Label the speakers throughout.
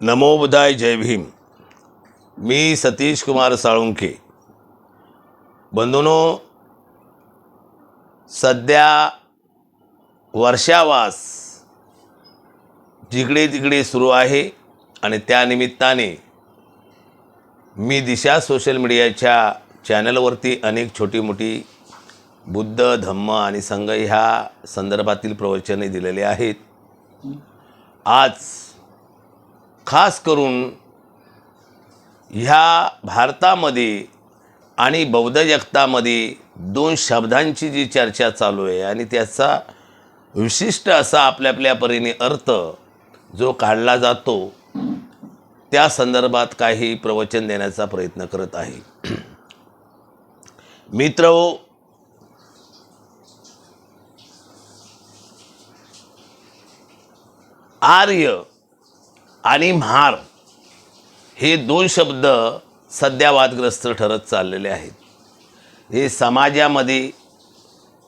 Speaker 1: नमोबुदाय जय भीम. मी सतीश कुमार साळुंखे. बंधूनो सध्या वर्षावास जिकडे तिकडे सुरू आहे आणि त्यानिमित्ताने मी दिशा सोशल मीडियाच्या चॅनलवरती अनेक छोटी मोठी बुद्ध धम्म आणि संघ ह्या संदर्भातील प्रवचने दिलेले आहेत. आज खास करून ह्या भारतामध्ये आणि बौद्ध जगतामध्ये दोन शब्दांची जी चर्चा चालू आहे आणि त्याचा विशिष्ट असा आपल्या आपल्या परीने अर्थ जो काढला जातो त्या संदर्भात काही प्रवचन देण्याचा प्रयत्न करत आहे. मित्र आर्य आणि म्हार हे दोन शब्द सध्या वादग्रस्त ठरत चाललेले आहेत. हे समाजामध्ये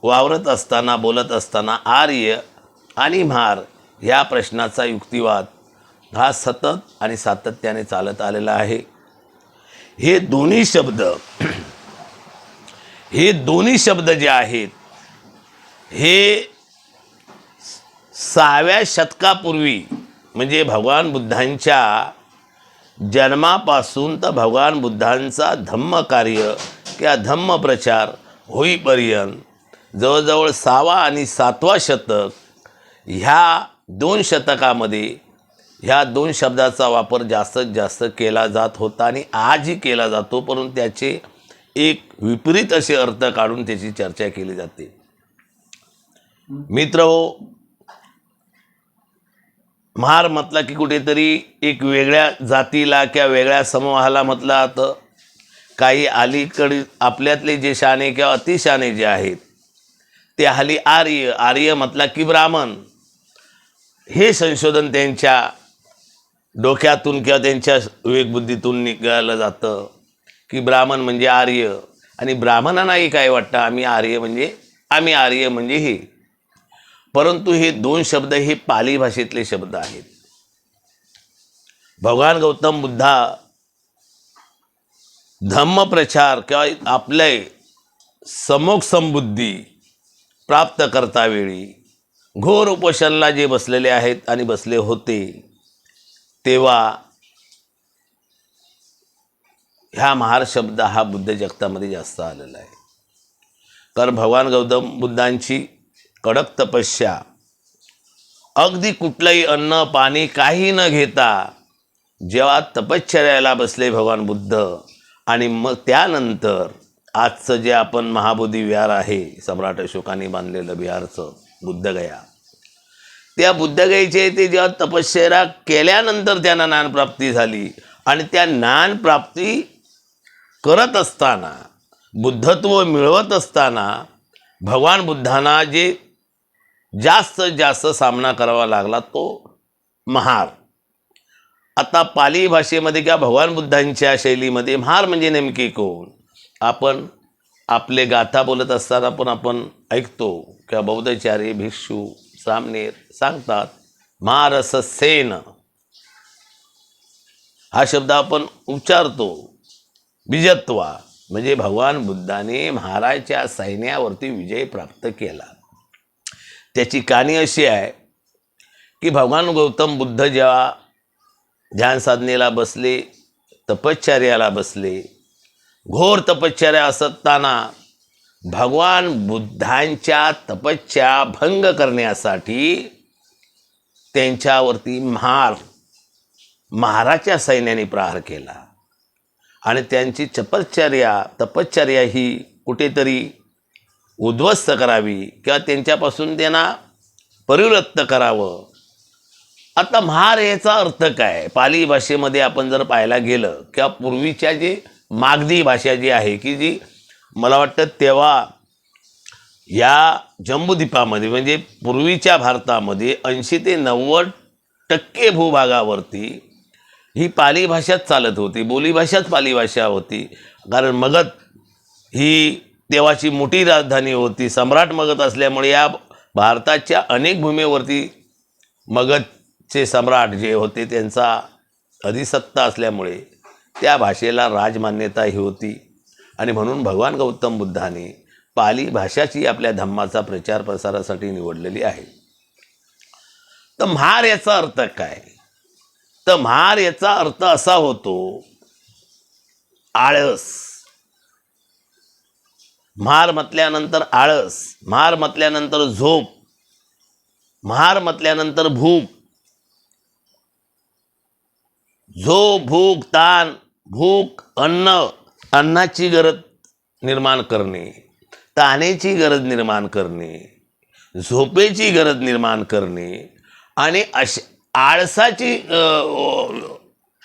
Speaker 1: वावरत असताना बोलत असताना आर्य आणि म्हार ह्या प्रश्नाचा युक्तिवाद हा सतत आणि सातत्याने चालत आलेला आहे. हे दोन्ही शब्द हे दोन्ही शब्द जे आहेत हे सहाव्या शतकापूर्वी म्हणजे भगवान बुद्धांच्या जन्मापासून तर भगवान बुद्धांचा धम्म कार्य किंवा धम्म प्रचार होईपर्यंत जवळजवळ सहावा आणि सातवा शतक ह्या दोन शतकामध्ये ह्या दोन शब्दाचा वापर जास्तीत जास्त केला जात होता आणि आजही केला जातो परंतु त्याचे एक विपरीत असे अर्थ काढून त्याची चर्चा केली जाते. मित्र महार म्हटला की कुठेतरी एक वेगळ्या जातीला किंवा वेगळ्या समूहाला म्हटलं जातं. काही अलीकडे आपल्यातले जे शाणे किंवा अतिशाणे जे आहेत ते हल्ली आर्य आर्य म्हटला की ब्राह्मण. हे संशोधन त्यांच्या डोक्यातून किंवा त्यांच्या विवेकबुद्धीतून निघालं जातं की ब्राह्मण म्हणजे आर्य. आणि ब्राह्मणांनाही काय वाटतं? आम्ही आर्य म्हणजे आम्ही आर्य म्हणजे हे. परंतु हे दोन शब्द हे पाली भाषेतले शब्द आहेत. भगवान गौतम बुद्धा धम्म प्रचार किंवा आपले समोग समबुद्धी प्राप्त करता वेळी घोर उपोषणला जे बसलेले आहेत आणि बसले होते तेव्हा ह्या महार शब्द हा बुद्ध जगतामध्ये जास्त आलेला आहे. कारण भगवान गौतम बुद्धांची कडक तपस्या. अगदी कुठलंही अन्न पाणी काही न घेता जेव्हा तपश्चर्याला बसले भगवान बुद्ध आणि मग त्यानंतर आजचं जे आपण महाबोधी विहार आहे सम्राट अशोकाने बांधलेलं विहारचं बुद्धगया. त्या बुद्धगयेचे ते जेव्हा तपश्चर्या केल्यानंतर त्यांना ज्ञानप्राप्ती झाली आणि त्या ज्ञानप्राप्ती करत असताना बुद्धत्व मिळवत असताना भगवान बुद्धांना जे जास्त जास्त सामना करावा लागला तो महार. आता पाली भाषेमध्ये किंवा भगवान बुद्धांच्या शैलीमध्ये महार म्हणजे नेमकी कोण? आपण आपले गाथा बोलत असताना पण आपण ऐकतो किंवा बौद्धचार्य भिक्षू सामनेर सांगतात महारस सेन. हा शब्द आपण उच्चारतो. विजत्वा म्हणजे भगवान बुद्धाने महाराजच्या सैन्यावरती विजय प्राप्त केला. त्याची कहाणी अशी आहे की भगवान गौतम बुद्ध जेव्हा ध्यान साधनेला बसले तपश्चर्याला बसले घोर तपश्चर्या असताना भगवान बुद्धांच्या तपश्चर्या भंग करण्यासाठी त्यांच्यावरती महार महाराच्या सैन्याने प्रहार केला. आणि त्यांची चपश्चर्या तपश्चर्या ही कुठेतरी उद्ध्वस्त करावी किंवा त्यांच्यापासून त्यांना परिवृत्त करावं. आता महार याचा अर्थ काय? पाली भाषेमध्ये आपण जर पाहायला गेलं किंवा पूर्वीच्या जे मागधी भाषा जी आहे की जी मला वाटतं तेव्हा या जम्बूद्वीपामध्ये म्हणजे पूर्वीच्या भारतामध्ये ऐंशी ते नव्वद टक्के भूभागावरती ही पाली भाषाच चालत होती. बोलीभाषाच पाली भाषा होती. कारण मगध ही तेव्हाची मोठी राजधानी होती. सम्राट मगध असल्यामुळे या भारताच्या अनेक भूमीवरती मगधचे सम्राट जे होते त्यांचा अधिसत्ता असल्यामुळे त्या भाषेला राजमान्यता ही होती. आणि म्हणून भगवान गौतम बुद्धाने पाली भाषाची आपल्या धम्माचा प्रचार प्रसारासाठी निवडलेली आहे. तर म्हार याचा अर्थ काय? तर म्हार याचा अर्थ असा होतो आळस. मार म्हटल्यानंतर आळस मार म्हटल्यानंतर झोप मार म्हटल्यानंतर भूक. झोप भूक ताण भूक अन्न अन्नाची गरज निर्माण करणे ताण्याची गरज निर्माण करणे झोपेची गरज निर्माण करणे आणि अश आळसाची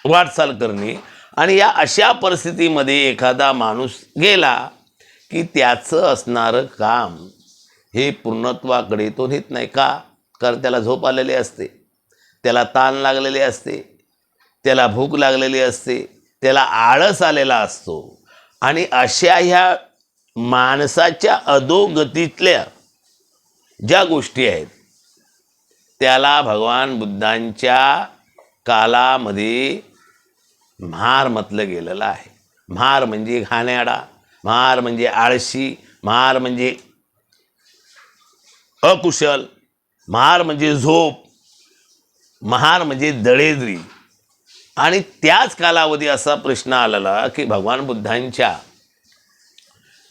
Speaker 1: वाटचाल करणे आणि या अशा परिस्थितीमध्ये एखादा माणूस गेला की त्याचं असणारं काम हे पूर्णत्वाकडे तो नेत नाही. का? कारण त्याला झोप आलेली असते. त्याला ताण लागलेले असते. त्याला भूक लागलेली असते. त्याला आळस आलेला असतो. आणि अशा ह्या माणसाच्या अधोगतीतल्या ज्या गोष्टी आहेत त्याला भगवान बुद्धांच्या कालामध्ये म्हार म्हटलं गेलेलं आहे. म्हार म्हणजे घाण्याडा महार म्हणजे आळशी महार म्हणजे अकुशल महार म्हणजे झोप महार म्हणजे दळेद्री. आणि त्याच कालावधी असा प्रश्न आलेला की भगवान बुद्धांच्या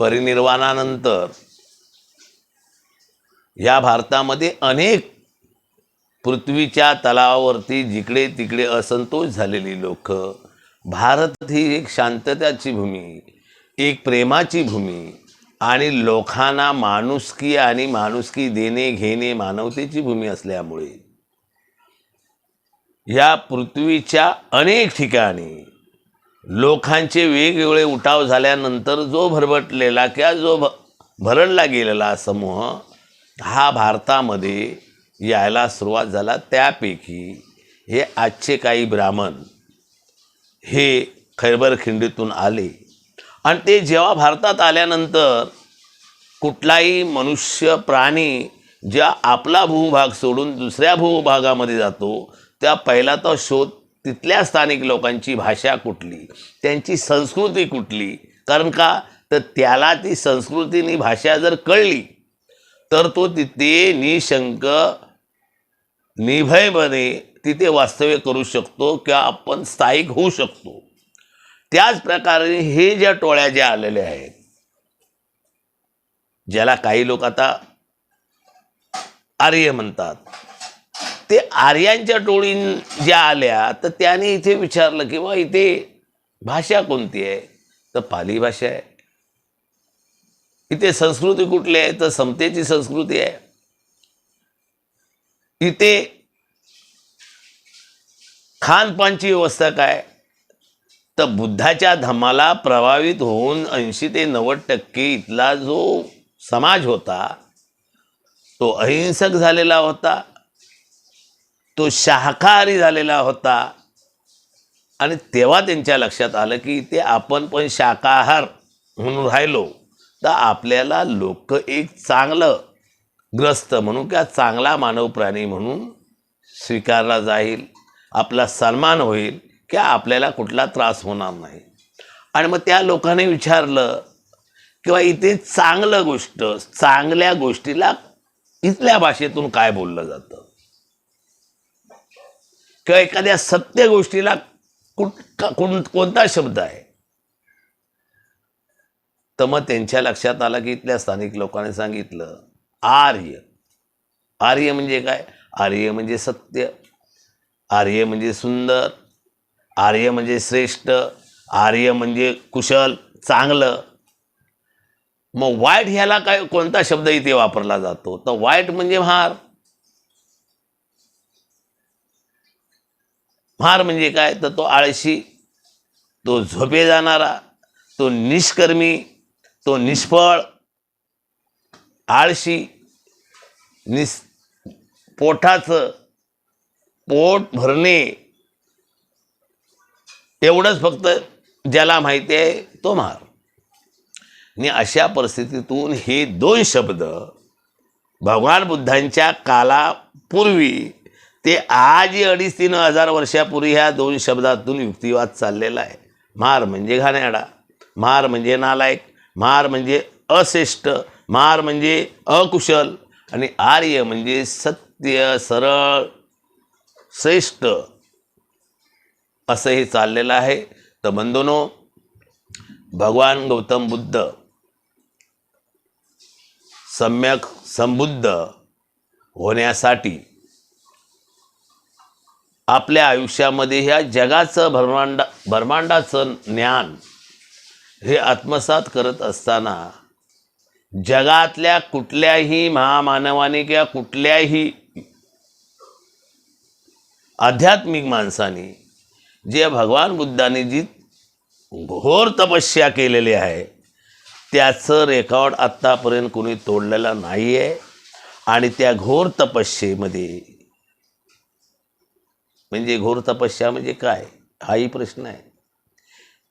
Speaker 1: परिनिर्वाणानंतर या भारतामध्ये अनेक पृथ्वीच्या तलावावरती जिकडे तिकडे असंतोष झालेली लोक भारत ही एक शांतताची भूमी एक प्रेमाची भूमी आणि लोकांना माणुसकी आणि माणुसकी देणे घेणे मानवतेची भूमी असल्यामुळे. या पृथ्वीच्या अनेक ठिकाणी लोकांचे वेगवेगळे उठाव झाल्यानंतर जो भरभटलेला किंवा जो भ भरडला गेलेला समूह हा भारतामध्ये यायला सुरुवात झाला. त्यापैकी हे आजचे काही ब्राह्मण हे खैबर खिंडीतून आले. आणि ते जेव्हा भारतात आल्यानंतर कुठलाही मनुष्य प्राणी ज्या आपला भूभाग सोडून दुसऱ्या भूभागामध्ये जातो त्या पहिला तो शोध तिथल्या स्थानिक लोकांची भाषा कुठली त्यांची संस्कृती कुठली? कारण का? तर त्याला ती संस्कृतीनी भाषा जर कळली तर तो तिथे निशंक निर्भयपणे तिथे वास्तव्य करू शकतो किंवा आपण स्थायिक होऊ शकतो. त्याच प्रकारे हे ज्या टोळ्या ज्या आलेल्या आहेत ज्याला काही लोक आता आर्य म्हणतात ते आर्यांच्या टोळी ज्या आल्या तर त्याने इथे विचारलं की बा इथे भाषा कोणती आहे? तर पाली भाषा आहे. इथे संस्कृती कुठली आहे? तर समतेची संस्कृती आहे. इथे खानपानची व्यवस्था काय? तर बुद्धाच्या धमाला प्रभावित होऊन ऐंशी ते नव्वद टक्के इथला जो समाज होता तो अहिंसक झालेला होता तो शाकाहारी झालेला होता. आणि तेव्हा त्यांच्या लक्षात आलं की ते आपण पण शाकाहार म्हणून राहिलो तर आपल्याला लोक एक चांगलं ग्रस्त म्हणून किंवा चांगला मानव प्राणी म्हणून स्वीकारला जाईल आपला सन्मान होईल. की आपल्याला कुठला त्रास होणार नाही. आणि मग त्या लोकांनी विचारलं किंवा इथे चांगलं गोष्ट चांगल्या गोष्टीला इथल्या भाषेतून काय बोललं जातं? किंवा एखाद्या सत्य गोष्टीला कुठ कोण कोणता शब्द आहे? तर मग त्यांच्या लक्षात आलं की इथल्या स्थानिक लोकांनी सांगितलं आर्य. आर्य म्हणजे काय? आर्य म्हणजे सत्य. आर्य म्हणजे सुंदर. आर्य म्हणजे श्रेष्ठ आर्य म्हणजे कुशल चांगलं. मग वाईट ह्याला काय कोणता शब्द इथे वापरला जातो? तर वाईट म्हणजे म्हार म्हार म्हणजे काय? तर तो आळशी तो झोपे जाणारा तो निष्कर्मी तो निष्फळ आळशी निस पोटाचं पोट भरणे एवढंच फक्त ज्याला माहिती आहे तो मार. आणि अशा परिस्थितीतून हे दोन शब्द भगवान बुद्धांच्या कालापूर्वी ते आज अडीच तीन हजार वर्षापूर्वी ह्या दोन शब्दातून युक्तिवाद चाललेला आहे. मार म्हणजे घाणेरडा मार म्हणजे नालायक मार म्हणजे अश्रेष्ठ मार म्हणजे अकुशल आणि आर्य म्हणजे सत्य सरळ श्रेष्ठ असं हे चाललेलं आहे. तर बंधूनो भगवान गौतम बुद्ध सम्यक संबुद्ध होण्यासाठी आपल्या आयुष्यामध्ये ह्या जगाचं भरमांडा ब्रह्मांडाचं ज्ञान हे आत्मसात करत असताना जगातल्या कुठल्याही महामानवाने किंवा कुठल्याही आध्यात्मिक माणसाने जे भगवान बुद्धाने जी घोर तपस्या केलेली आहे त्याचं रेकॉर्ड आत्तापर्यंत कोणी तोडलेला नाही आहे आणि त्या घोर तपस्येमध्ये म्हणजे घोर तपस्या म्हणजे काय? हाही प्रश्न आहे.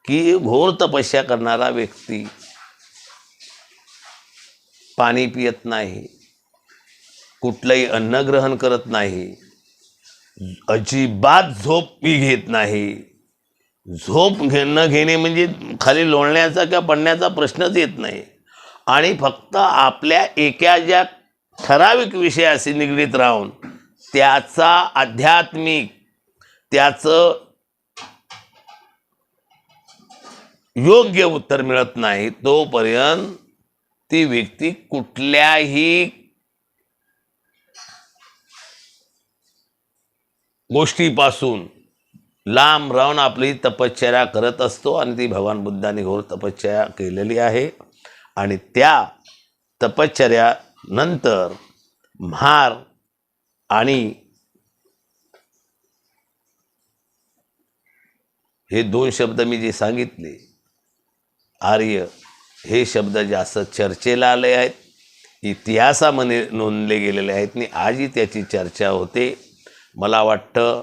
Speaker 1: की घोर तपस्या करणारा व्यक्ती पाणी पियत नाही कुठलंही अन्न ग्रहण करत नाही अजिबात झोप मी घेत नाही. झोप घे न घेणे म्हणजे खाली लोळण्याचा किंवा पडण्याचा प्रश्नच येत नाही. आणि फक्त आपल्या एका ज्या ठराविक विषयाशी निगडीत राहून त्याचा आध्यात्मिक त्याचं योग्य उत्तर मिळत नाही तोपर्यंत ती व्यक्ती कुठल्याही गोष्टीपासून लांब राहून आपली तपश्चर्या करत असतो आणि ती भगवान बुद्धाने घोर तपश्चर्या केलेली आहे. आणि त्या तपश्चर्यानंतर म्हार आणि हे दोन शब्द मी जे सांगितले आर्य हे शब्द जास्त चर्चेला आले आहेत इतिहासामध्ये नोंदले गेलेले आहेत. आणि आजही त्याची चर्चा होते. मला वाटतं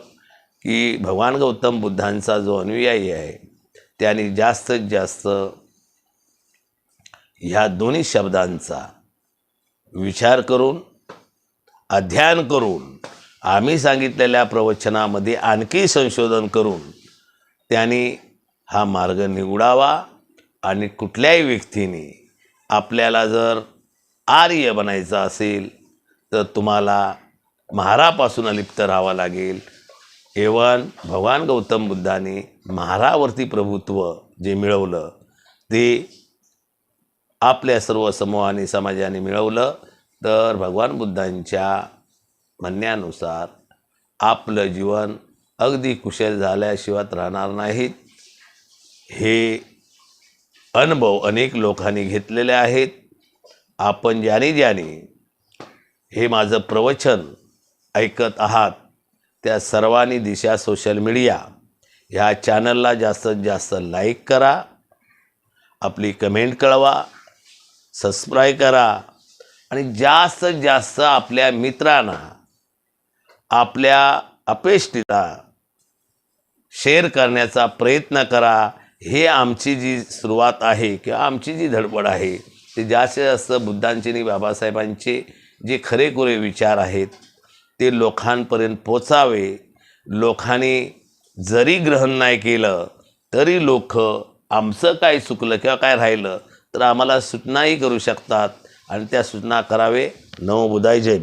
Speaker 1: की भगवान गौतम बुद्धांचा जो अनुयायी आहे त्याने जास्तीत जास्त ह्या दोन्ही शब्दांचा विचार करून अध्ययन करून आम्ही सांगितलेल्या प्रवचनामध्ये आणखी संशोधन करून त्यांनी हा मार्ग निवडावा आणि कुठल्याही व्यक्तीने आपल्याला जर आर्य बनायचं असेल तर तुम्हाला महारापासून अलिप्त राहावं लागेल. एवन भगवान गौतम बुद्धाने महारावरती प्रभुत्व जे मिळवलं ते आपल्या सर्व समूहाने समाजाने मिळवलं. तर भगवान बुद्धांच्या म्हणण्यानुसार आपलं जीवन अगदी कुशल झाल्याशिवाय राहणार नाहीत. हे अनुभव अनेक लोकांनी घेतलेले आहेत. आपण ज्याने ज्याने हे माझं प्रवचन ऐकत आहात त्या सर्वांनी दिशा सोशल मीडिया ह्या चॅनलला जास्तीत जास्त लाईक करा आपली कमेंट कळवा सबस्क्राईब करा आणि जास्तीत जास्त आपल्या मित्रांना आपल्या अपेष्टीला शेअर करण्याचा प्रयत्न करा. हे आमची जी सुरुवात आहे किंवा आमची जी धडपड आहे ते जास्तीत जास्त बुद्धांचे आणि बाबासाहेबांचे जे खरेखुरे विचार आहेत ते लोकांपर्यंत पोचावे. लोकांनी जरी ग्रहण नाही केलं तरी लोक आमचं काय चुकलं किंवा काय राहिलं तर आम्हाला सूचनाही करू शकतात. आणि त्या सूचना करावे. नवो जयबी जय